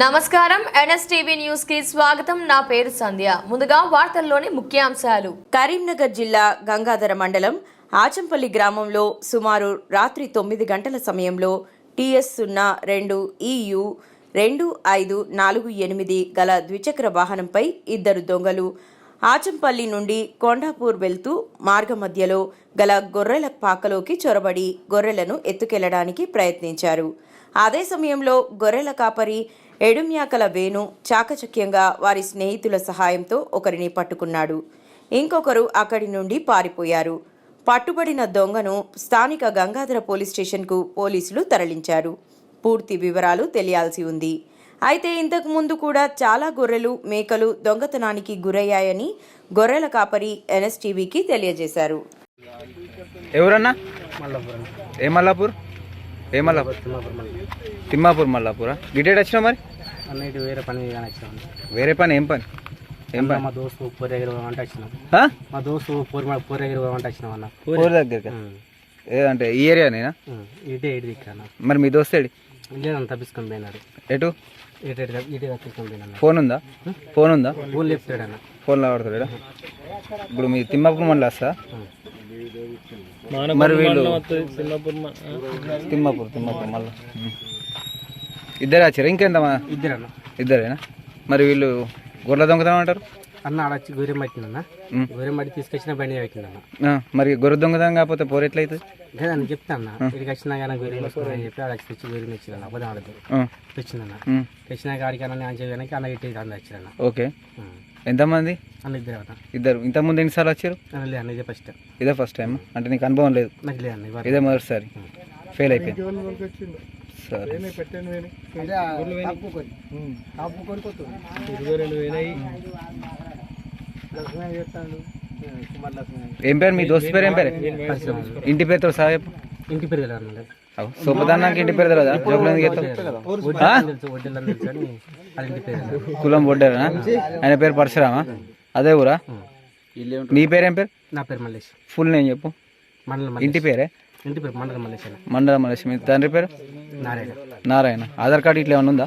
నమస్కారం. ఎన్ఎస్టీవీ న్యూస్కి స్వాగతం. నా పేరు సంధ్య. ముందుగా వార్తల్లోని ముఖ్యాంశాలు. కరీంనగర్ జిల్లా గంగాధర మండలం ఆచంపల్లి గ్రామంలో సుమారు రాత్రి తొమ్మిది గంటల సమయంలో టీఎస్ సున్నా రెండు ఈయు రెండు ఐదు నాలుగు ఎనిమిది గల ద్విచక్ర వాహనంపై ఇద్దరు దొంగలు ఆచంపల్లి నుండి కొండాపూర్ వెళ్తూ మార్గమధ్యలో గల గొర్రెల పాకలోకి చొరబడి గొర్రెలను ఎత్తుకెళ్ళడానికి ప్రయత్నించారు. అదే సమయంలో గొర్రెల కాపరి ఎడుమ్యాకల వేణు చాకచక్యంగా వారి స్నేహితుల సహాయంతో ఒకరిని పట్టుకున్నాడు. ఇంకొకరు అక్కడి నుండి పారిపోయారు. పట్టుబడిన దొంగను స్థానిక గంగాధర పోలీస్ స్టేషన్కు పోలీసులు తరలించారు. పూర్తి వివరాలు తెలియాల్సి ఉంది. అయితే ఇంతకు ముందు కూడా చాలా గొర్రెలు మేకలు దొంగతనానికి గురయ్యాయని గొర్రెల కాపరి ఎన్ఎస్టీవీకి తెలియజేశారు. ఎవరన్నా? మల్లాపూర్ ఏ మల్లాపూర్? ఏ మల్లాపూర్? తిమ్మాపూర్ మల్లాపూరా? గిటేట్ వచ్చినావు మరి? అన్నిటి వేరే పని కానీ వచ్చినాం వేరే పని ఏం పని? ఏం పని? మా దోస్తు పూరి దగ్గర పోమంటే వచ్చినాం. ఆ? మా దోస్తు పూరి పూరి దగ్గర పోమంటే వచ్చినాం అన్న. ఊరి దగ్గరికి? ఏదంటే ఈ ఉమ్. ఇటే ఇటు దిక్కన్న మరి మీ దోస్తేడి లేదన్న తప్పించుకొని పోయినాడు. ఎటు? ఇటు ఇటు తప్పి- ఇటే తప్పించుకొని పోయినా ఫోన్ ఉందా? ఫోన్ ఉందా? ఊళ్ళు చెప్తాడన్న ఫోన్లో ఆడుతాడా ఇప్పుడు మీ తిమ్మాపూర్ మళ్ళీ వస్తా? మరి వీళ్ళు తిమ్మాపూర్ తిమ్మాపూర్ మళ్ళీ ఇద్దరే వచ్చారు? ఇంకెంతమా ఇద్దరన్న. ఇద్దరేనా? మరి వీళ్ళు గొర్రెల దొంగతనం అంటారు? అన్న ఆడ వచ్చి గొర్రెం పట్టిందన్న. గొర్రెం పట్టి తీసుకొచ్చిన బండి పెట్టిందన్న. ఆ, మరి గొర్రె దొంగతనం కాకపోతే పోరు ఎట్లయితుంది? అదే అని చెప్తా అన్న. ఇక్కడికి వచ్చినా కానీ గొర్రెం వస్తుందని చెప్పి ఆడ వచ్చి తెచ్చి గొర్రెం తెచ్చిందన్న అబద్ధం ఆడదు ఆ, తెచ్చిందన్న. ఉమ్, తెచ్చినాక ఆడికి అన్న నేను చేయడానికి అన్న ఇట్టి అంద వచ్చిరన్న ఓకే. ఎంతమంది? అన్న ఇద్దరు అన్న. ఇద్దరు. ఇంతకుముందు ఎన్నిసార్లు వచ్చారు? అన్న లేదు అన్న ఇదే ఫస్ట్ ఇదే ఫస్ట్ టైం అంటే నీకు అనుభవం లేదు? నాకు ఇవాళ ఇదే మొదటిసారి. ఫెయిల్ అయిపోయింది. సరే. ఏం పేరు? మీ దోస్తు పేరు ఏం పేరు? ఇంటి పేరుతో సహా చెప్పు. ఇంటి పేరు తెలియదు ఇంటి పేరు తెలియదా జోకులు ఎందుకు. కులం బొడ్డారా ఆయన పేరు పరశురామా? అదే ఊరా? నీ పేరేం పేరు? నా పేరు మల్లేష్. ఫుల్ నేను చెప్పు. ఇంటి పేరే? ఇంటి పేరు మండలం మల్లేష్ అని మండల మలేష్ మీ తండ్రి పేరు? నారాయణ. నారాయణ. ఆధార్ కార్డు ఇట్లా ఏమైనా ఉందా?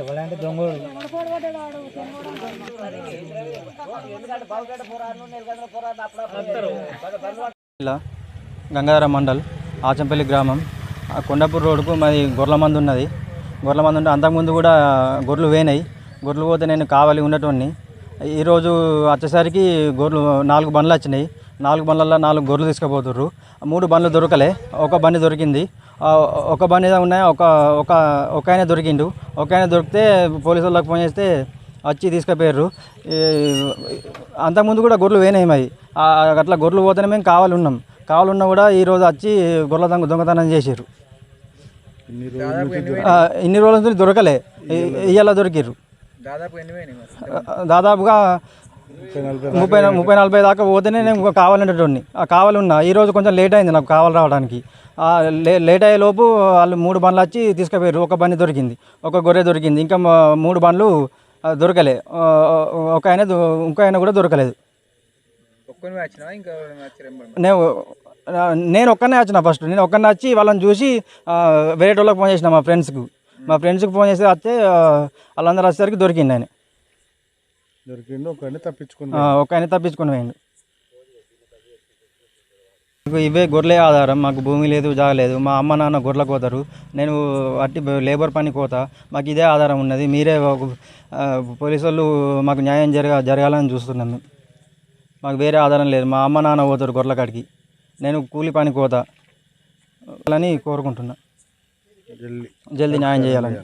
ఎవరంటే దొంగ జిల్లా గంగాధర మండల్ ఆచంపల్లి గ్రామం. కొండపూర్ కొండాపూర్ రోడ్డుకు మాది గొర్రెల మంది ఉన్నది. గొర్రెల మంది ఉంటే అంతకుముందు కూడా గొర్రెలు వేనాయి గొర్రెలు పోతే నేను కావాలి ఉన్నటువంటి ఈరోజు వచ్చేసరికి గొర్రెలు నాలుగు బండ్లు వచ్చినాయి. నాలుగు బండ్లలో నాలుగు గొర్రెలు తీసుకుపోతుర్రు. మూడు బండ్లు దొరకలే. ఒక బండి దొరికింది. ఒక బండి ఉన్నాయి. ఒక ఒక ఒక ఆయన దొరికిండు. ఒక ఆయన దొరికితే పోలీసు వాళ్ళకి ఫోన్ చేస్తే వచ్చి తీసుకుపోయారు. అంతకుముందు కూడా గొర్రెలు ఆ అట్లా గొర్రెలు పోతేనే మేము కావాలి ఉన్నాం. కావాలి ఉన్నా కూడా ఈరోజు వచ్చి గొర్రెల దొంగ దొంగతనం చేసారు ఇన్ని రోజుల నుంచి దొరకలే. ఇ- ఇయ్యాల దొరికిర్రు. దాదాపు ఎన్ని పోయినాయి మరి? ఆ, దాదాపుగా ముప్పై ముప్పై నలభై దాకా పోతేనే నేను ఇంకా కావాలనేటోడిని. ఆ కావాలి ఉన్నా. ఈరోజు కొంచెం లేట్ అయింది నాకు కావాలి రావడానికి. లేట్ అయ్యే లోపు వాళ్ళు మూడు బండ్లు వచ్చి తీసుకుపోయారు ఒక బండి దొరికింది ఒక గొర్రె దొరికింది. ఇంకా మూడు బండ్లు దొరకలే. ఒక ఆయన ఇంకో ఆయన కూడా దొరకలేదు? నేను నేను ఒక్కనే వచ్చిన ఫస్ట్ నేను ఒక్కనే వచ్చి వాళ్ళని చూసి వేరే వాళ్ళకి ఫోన్ చేసిన మా ఫ్రెండ్స్కి మా ఫ్రెండ్స్కి ఫోన్ చేసి వస్తే వాళ్ళందరూ వచ్చేసరికి దొరికింది ఆయన. దొరికిండు ఒకరిని తప్పించుకుని ఒక ఆయన తప్పించుకొని పోయిండు. మాకు ఇవే గొర్రెలే ఆధారం మాకు భూమి లేదు జాగ లేదు. మా అమ్మ నాన్న గొర్రెలకు పోతారు. నేను అట్టి లేబర్ పని పోతా. మాకు ఇదే ఆధారం ఉన్నది. మీరే పోలీసు వాళ్ళు మాకు న్యాయం జరగ జరగాలని చూస్తున్నాం మేము. మాకు వేరే ఆధారం లేదు. మా అమ్మ నాన్న పోతారు గొర్రెల కాడికి. నేను కూలి పని పోతా అని కోరుకుంటున్నా. జల్దీ. న్యాయం చేయాలని.